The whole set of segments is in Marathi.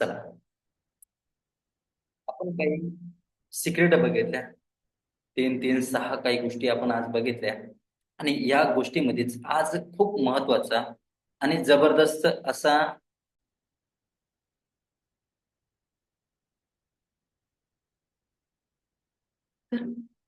चला. आपण काही सिक्रेट बघितल्या. तीन तीन सहा काही गोष्टी आपण आज बघितल्या. आणि या गोष्टीमध्येच आज खूप महत्त्वाचा आणि जबरदस्त असा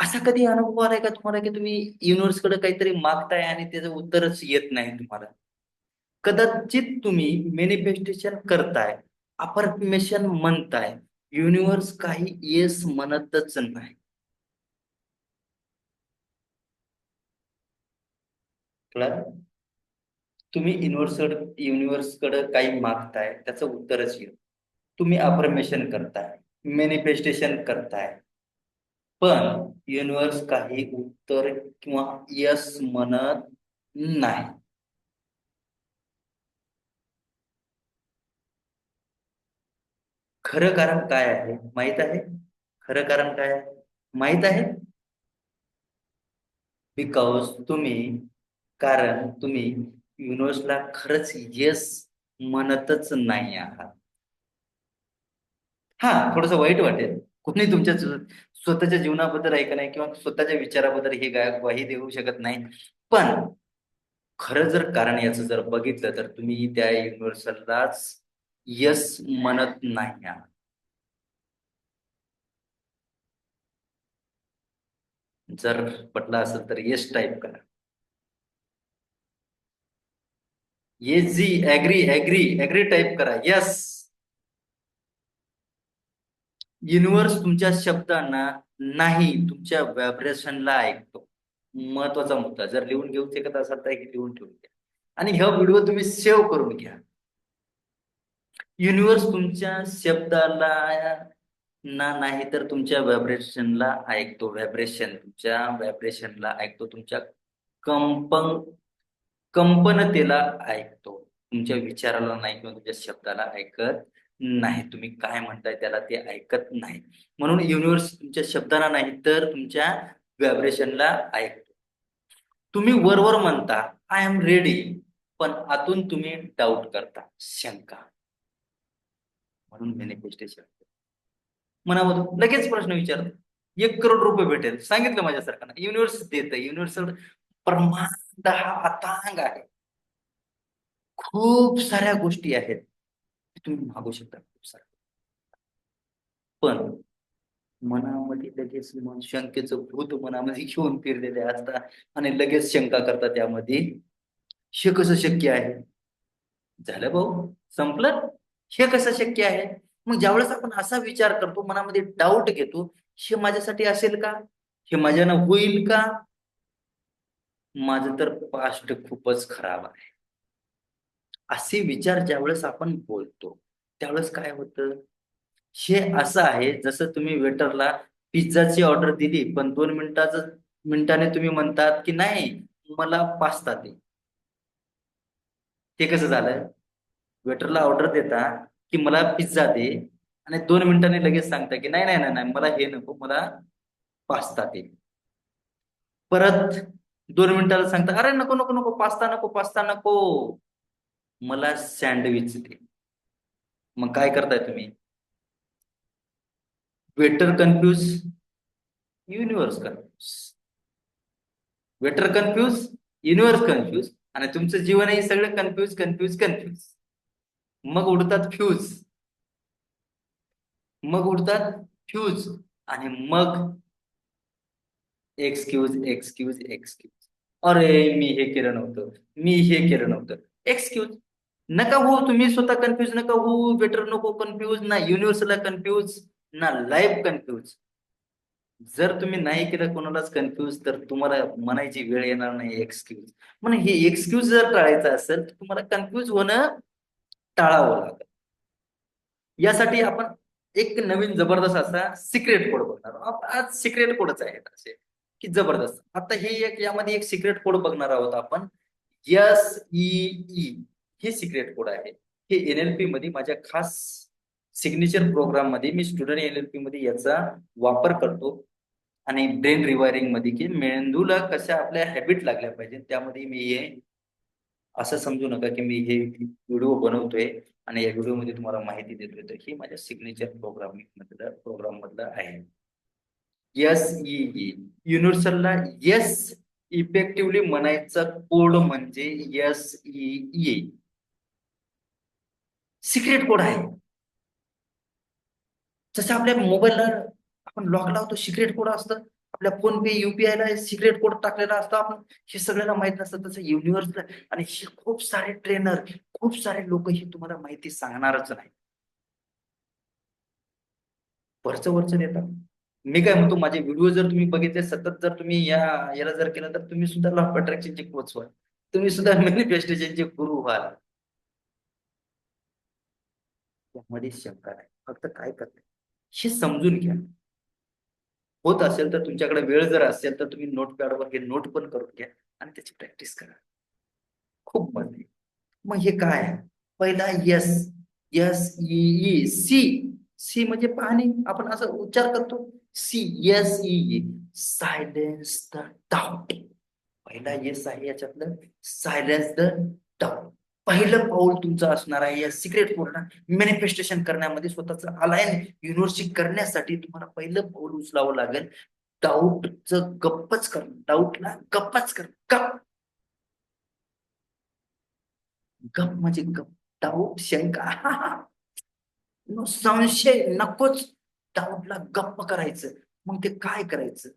असा कधी अनुभव आलाय का तुम्हाला की तुम्ही युनिव्हर्सकडे काहीतरी मागताय आणि त्याचं उत्तरच येत नाही तुम्हाला? कदाचित तुम्ही मॅनिफेस्टेशन करताय. अफर्मेशन म्हणताय. युनिव्हर्स काही येस म्हणतच नाही. कळलं? तुम्ही युनिव्हर्स युनिव्हर्सकडे काही मागताय त्याचं उत्तरच येईल. तुम्ही अफर्मेशन करताय मॅनिफेस्टेशन करताय. पण युनिव्हर्स काही उत्तर किंवा यस म्हणत नाही. खरं कारण काय आहे? माहीत आहे? खरं कारण काय आहे? माहीत आहे? बिकॉज तुम्ही कारण तुम्ही युनिवर्सला खरंच येस म्हणतच नाही आहात. हा थोडस वाईट वाटेल. कुणी तुमच्या स्वतःच्या जीवनाबद्दल ऐका नाही किंवा स्वतःच्या विचाराबद्दल हे गायक ग्वाही देऊ शकत नाही पण खरं जर कारण याचं जर बघितलं तर तुम्ही त्या युनिव्हर्सलाच यस म्हणत नाही जर पटला असेल तर येस टाईप करा. येस जी ऍग्री ऍग्री ऍग्री टाईप करा. यस युनिव्हर्स तुमच्या शब्दांना नाही तुमच्या व्हायब्रेशनला ऐकतो. महत्त्वाचा मुद्दा. जर लिहून घेऊ शकत असाल तर लिहून ठेवून घ्या. आणि हा व्हिडिओ तुम्ही सेव्ह करून घ्या. युनिव्हर्स तुमच्या शब्दाला ना नाही तर तुमच्या व्हायब्रेशनला ऐकतो. व्हायब्रेशन तुमच्या व्हायब्रेशनला ऐकतो. तुमच्या कंपन कंपनतेला ऐकतो. तुमच्या विचाराला नाही किंवा तुमच्या शब्दाला ऐकत नाही. तुम्ही काय म्हणताय त्याला ते ऐकत नाही. म्हणून युनिव्हर्स तुमच्या शब्दाला नाही तर तुमच्या व्हायब्रेशनला ऐकतो. तुम्ही वरवर म्हणता आय एम रेडी पण आतून तुम्ही डाऊट करता. शंका. म्हणून मॅनिफेस्टेशन मनामधून लगेच प्रश्न विचारतो एक करोड रुपये भेटेल. सांगितलं माझ्या सरकारनं युनिव्हर्स देत युनिव्हर्स ब्रह्मांड हा अथांग आहे. खूप साऱ्या गोष्टी आहेत तुम्ही मागू शकता. खूप साऱ्या. पण मनामध्ये लगेच शंकेचं भूत मनामध्ये घेऊन फिरलेले असतात आणि लगेच शंका करतात त्यामध्ये. हे कसं शक्य आहे? झालं भाऊ. संपलं? हे कसं शक्य आहे? मग ज्यावेळेस आपण असा विचार करतो मनामध्ये डाऊट घेतो हे माझ्यासाठी असेल का? हे माझ्यानं होईल का? माझं तर पास्ट खूपच खराब आहे. असे विचार ज्यावेळेस आपण बोलतो त्यावेळेस काय होतं? हे असं आहे जसं तुम्ही वेटरला पिझ्झाची ऑर्डर दिली पण दोन मिनिटाच मिनिटाने तुम्ही म्हणतात की नाही मला पास्ता दे. ते कसं झालं? वेटरला ऑर्डर देता की मला पिझ्झा दे आणि दोन मिनिटांनी लगेच सांगता की नाही नाही नाही नाही मला हे नको मला पास्ता दे. परत दोन मिनिटाला सांगता अरे नको नको नको पास्ता नको पास्ता नको. मला सँडविच दे. मग काय करताय तुम्ही? Waiter confuse universe confuse waiter confuse universe confuse आणि तुमचं जीवनही सगळं कन्फ्यूज कन्फ्यूज कन्फ्यूज मग उडतात फ्यूज मग उडतात फ्यूज आणि मग एक्सक्यूज एक्सक्यूज एक्सक्यूज अरे मी हे केलं नव्हतं. मी हे केलं नव्हतं. एक्सक्यूज नका हो तुम्ही स्वतः कन्फ्यूज नका हो. बेटर नको कन्फ्यूज ना युनिव्हर्सला कन्फ्यूज ना लाईफ कन्फ्यूज जर तुम्ही नाही केलं कोणालाच कन्फ्यूज तर तुम्हाला म्हणायची वेळ येणार नाही एक्सक्यूज म्हणून हे एक्सक्यूज जर टाळायचं असेल तर तुम्हाला कन्फ्यूज होणं टाळावं लागेल यासाठी आपण एक नवीन जबरदस्त असा सिक्रेट कोड बघणार आहोत. आज सिक्रेट कोडच आहेत असे की जबरदस्त. आता हे एक यामध्ये एक सिक्रेट कोड बघणार आहोत आपण. एस ई हे सिक्रेट कोड आहे. हे एनएलपी मध्ये माझ्या खास सिग्नेचर प्रोग्राममध्ये मी स्टुडंट एनएलपी मध्ये याचा वापर करतो. आणि ब्रेन रिवायरिंगमध्ये की मेंदूला कशा आपल्या हॅबिट लागल्या पाहिजे त्यामध्ये मी हे असं समजू नका की मी हे व्हिडिओ बनवतोय आणि या व्हिडिओमध्ये तुम्हाला माहिती देतोय. तर हे माझ्या सिग्नेचर प्रोग्रामिंग मधलं प्रोग्राम मधलं आहे. एस ई युनिव्हर्सलला येस इफेक्टिव्हली म्हणायचा कोड म्हणजे एस ई सिक्रेट कोड आहे. जसं आपल्या मोबाईलला आपण लॉक लावतो सिक्रेट कोड असतं. आपल्या फोन पे युपीआय ला सिक्रेट कोड टाकलेला असतो. आपण हे सगळ्यांना माहीत नसतं तसं युनिव्हर्स आणि हे खूप सारे ट्रेनर खूप सारे लोक हे तुम्हाला माहिती सांगणारच नाही वरचं वरचं देतात मी काय म्हणतो माझे व्हिडिओ जर तुम्ही बघितले सतत जर तुम्ही या याला जर केलं तर तुम्ही सुद्धा लॉ अट्रॅक्शनचे कोच व्हाल. तुम्ही सुद्धा मॅनिफेस्टेशनचे गुरु व्हाल. त्यामध्ये शंका नाही. फक्त काय करते हे समजून घ्या. होत असेल तर तुमच्याकडे वेळ जर असेल तर तुम्ही नोट पॅडवर हे नोट पण करून घ्या आणि त्याची प्रॅक्टिस करा. खूप मज़ा. मग हे काय? पहिला yes yes, E C. See म्हणजे पाहणे. आपण असं उच्चार करतो. See, yes, E silence the doubt पहिला येस आहे याच्यातलं. सायलेन्स द डाऊट पहिलं पाऊल तुमचं असणार आहे. या सिक्रेट कोडला मॅनिफेस्टेशन करण्यामध्ये स्वतःच अलायन युनिव्हर्सिटी करण्यासाठी तुम्हाला पहिलं पाऊल उचलावं लागेल. डाऊटचं गप्पच कर डाऊटला गप्पच कर गप गप म्हणजे गप डाऊट शंका. संशय नकोच. डाऊटला गप्प करायचं. मग ते काय करायचं?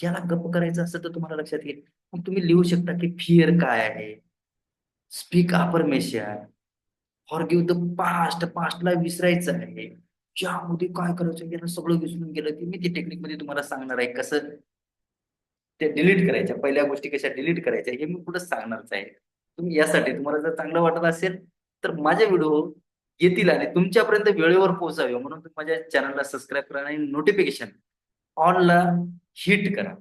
ज्याला गप्प करायचं असेल तर तुम्हाला लक्षात येईल. मग तुम्ही लिहू शकता की फिअर काय आहे? Speak affirmation for give the past पास्टला विसरायचं आहे. ज्यामध्ये काय करायचं? याला सगळं विसरून गेलं की मी ती टेक्निकमध्ये तुम्हाला सांगणार आहे. कसं? ते डिलीट करायच्या पहिल्या गोष्टी कशा डिलीट करायच्या हे मी पुढे सांगणारच आहे. तुम्ही यासाठी तुम्हाला जर चांगलं वाटत असेल तर माझे व्हिडिओ येतील आणि तुमच्यापर्यंत वेळेवर पोहोचावे. म्हणून तुम्ही माझ्या चॅनलला सबस्क्राईब करा आणि नोटिफिकेशन ऑनला हिट करा.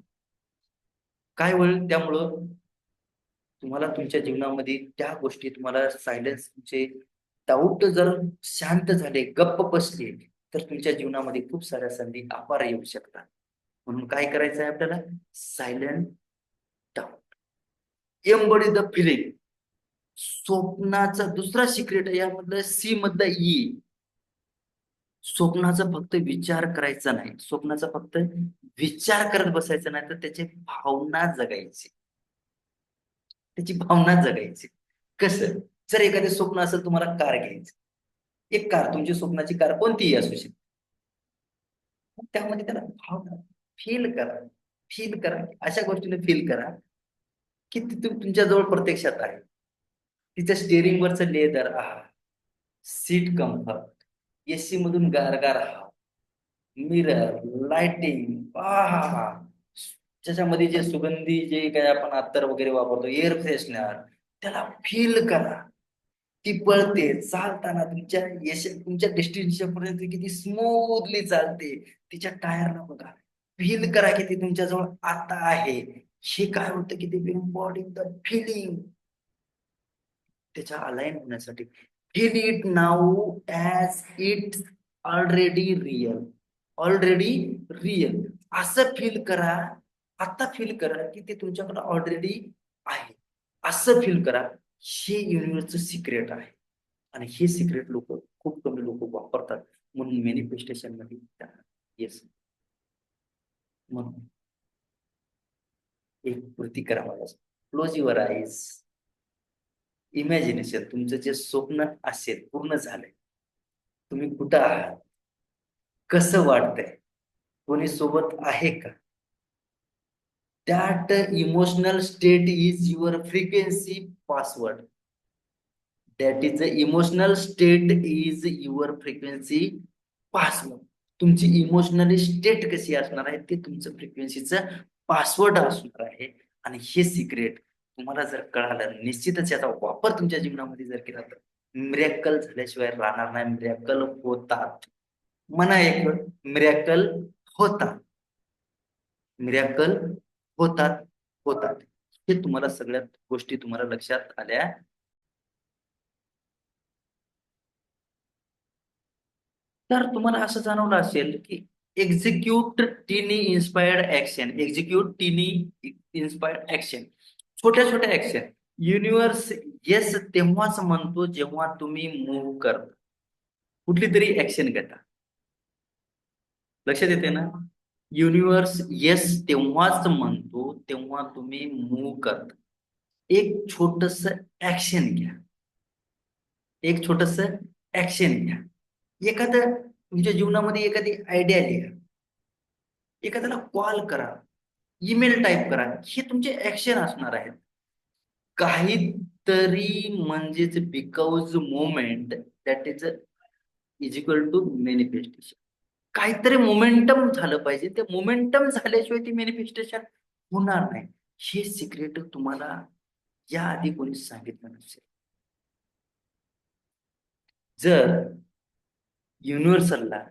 काय होईल त्यामुळं? तुम्हाला तुमच्या जीवनामध्ये त्या गोष्टी तुम्हाला सायलेन्स तुमचे डाऊट जर शांत झाले गप्प बसले तर तुमच्या जीवनामध्ये खूप साऱ्या संधी अपार येऊ शकतात. म्हणून काय करायचं आहे आपल्याला silent doubt embody the feeling स्वप्नाचा दुसरा सिक्रेट आहे यामधलं सी मधलं ई स्वप्नाचा फक्त विचार करायचा नाही. स्वप्नाचा फक्त विचार करत बसायचा नाही तर त्याची भावना जगायची. त्याची भावना जगायची. कसं? जर एखादे स्वप्न असेल तुम्हाला कार घ्यायचं. एक कार तुमची स्वप्नाची कार कोणतीही असू शकते. त्यामध्ये त्याला भावना फील करा. फील करा. अशा गोष्टीने फील करा की ती तुमच्याजवळ प्रत्यक्षात आहे. तिच्या स्टेअरिंग वरचं लेदर आहा. सीट कम्फर्ट एसी मधून गारगार मिरर लाइटिंग पहा त्याच्यामध्ये जे सुगंधी जे काय आपण अत्तर वगैरे वापरतो एअर फ्रेशनर त्याला फील करा. ती पळते चालताना तुमच्या यश तुमच्या डेस्टिनेशन पर्यंत किती स्मूथली चालते. तिच्या टायरला बघा. फील करा की ती तुमच्याजवळ आता आहे. हे काय होतं की ते बॉडी द फिलिंग त्याच्या अलाइन होण्यासाठी feel it now as it already real. Already real. असं फील करा. आता फील करा की ते तुमच्याकडे ऑलरेडी आहे. असं फील करा. हे युनिव्हर्सचं सिक्रेट आहे. आणि हे सिक्रेट लोक खूप कमी लोक वापरतात. म्हणून मॅनिफेस्टेशनमध्ये येस म्हणून एक कृती करा मला क्लोज युअर आईज इमॅजिनेशन तुमचं जे स्वप्न असेल पूर्ण झालंय. तुम्ही कुठं आहात? कसं वाटतंय? कोणी सोबत आहे का? That emotional state is your frequency password that is a emotional state is your frequency password तुमची इमोशनली स्टेट कशी असणार आहे? ते तुमचं फ्रिक्वेन्सीचं पासवर्ड असणार आहे. आणि हे सिक्रेट तुम्हाला जर कळालं निश्चितच याचा वापर तुमच्या जीवनामध्ये जर केला तर मिरॅकल झाल्याशिवाय राहणार नाही. मिरॅकल होतात. म्हणा एक मिरॅकल होतात. मिरॅकल होतात होतात. हे तुम्हाला सगळ्यात गोष्टी तुम्हाला लक्षात आल्या. तर तुम्हाला असं जाणवलं असेल की execute tiny inspired action execute tiny inspired action छोट्या छोट्या ऍक्शन युनिव्हर्स येस तेव्हाच म्हणतो जेव्हा तुम्ही मूव्ह करता. कुठली तरी ऍक्शन घेता. लक्षात येते ना? युनिव्हर्स येस तेव्हाच म्हणतो तेव्हा तुम्ही मूव्ह करता. एक छोटस ऍक्शन घ्या. एक छोटस ऍक्शन घ्या. एखादं तुमच्या जीवनामध्ये एखादी आयडिया लिहा. एखाद्याला कॉल करा. ईमेल टाईप करा. हे तुमचे ऍक्शन असणार आहेत. काहीतरी म्हणजेच because moment that is is equal to manifestation काहीतरी मोमेंटम झालं पाहिजे. ते मोमेंटम झाल्याशिवाय ती मॅनिफेस्टेशन होणार नाही. हे सिक्रेट तुम्हाला या आधी कोणी सांगितलं नसेल. जर युनिव्हर्सलला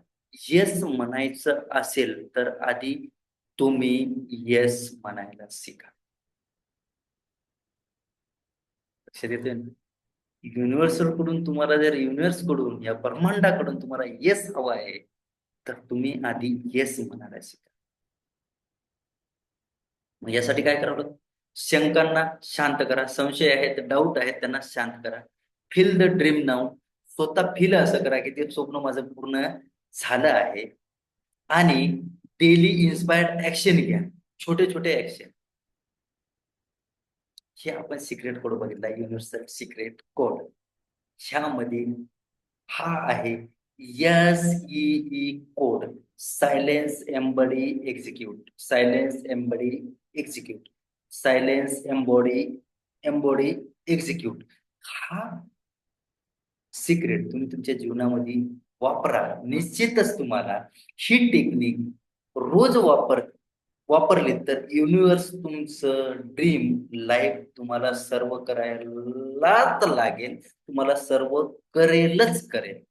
येस म्हणायचं असेल तर आधी तुम्ही येस म्हणायला शिका. लक्षात येते युनिव्हर्सलकडून तुम्हाला जर युनिव्हर्सकडून या ब्रह्मांडाकडून तुम्हाला येस हवा आहे तर तुम्ही आधी येस म्हणायला शिका. मग यासाठी काय करावं लागतं? शंकांना शांत करा संशय आहेत डाऊट आहेत त्यांना शांत करा. फील द ड्रीम नाव स्वतः फील असं करा की ते स्वप्न माझं पूर्ण झालं आहे. आणि डेली इन्स्पायर्ड ऍक्शन घ्या. छोटे छोटे ऍक्शन हे आपण सिक्रेट कोड बघितला युनिव्हर्सल सिक्रेट कोड ह्यामध्ये हा आहे S E code silence embody execute silence embody execute silence embody embody execute हा सिक्रेट तुम्ही तुमच्या जीवनामध्ये वापरा. निश्चितच तुम्हाला ही टेक्निक रोज वापर वापरली तर युनिव्हर्स तुमचं ड्रीम लाईफ तुम्हाला सर्व करायलाच लागेल. तुम्हाला सर्व करेलच करेल.